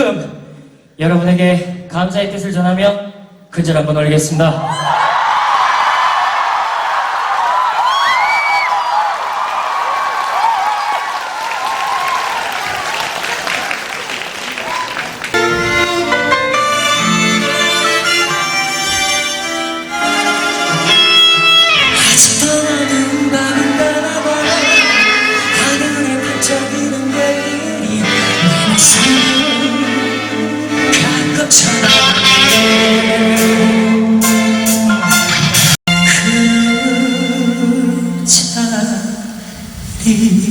만큼 여러분에게 감사의 뜻을 전하며 그절 한번 올리겠습니다. Yeah.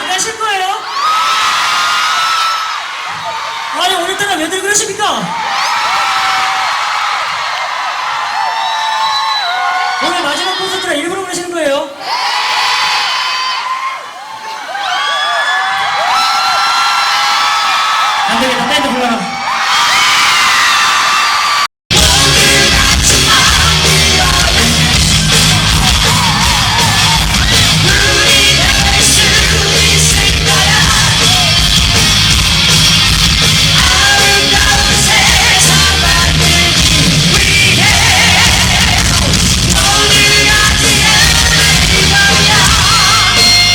안 가실 거예요? 아니 오늘따라 왜들 그러십니까? 오늘 마지막 콘서트라 일부러 그러시는 거예요?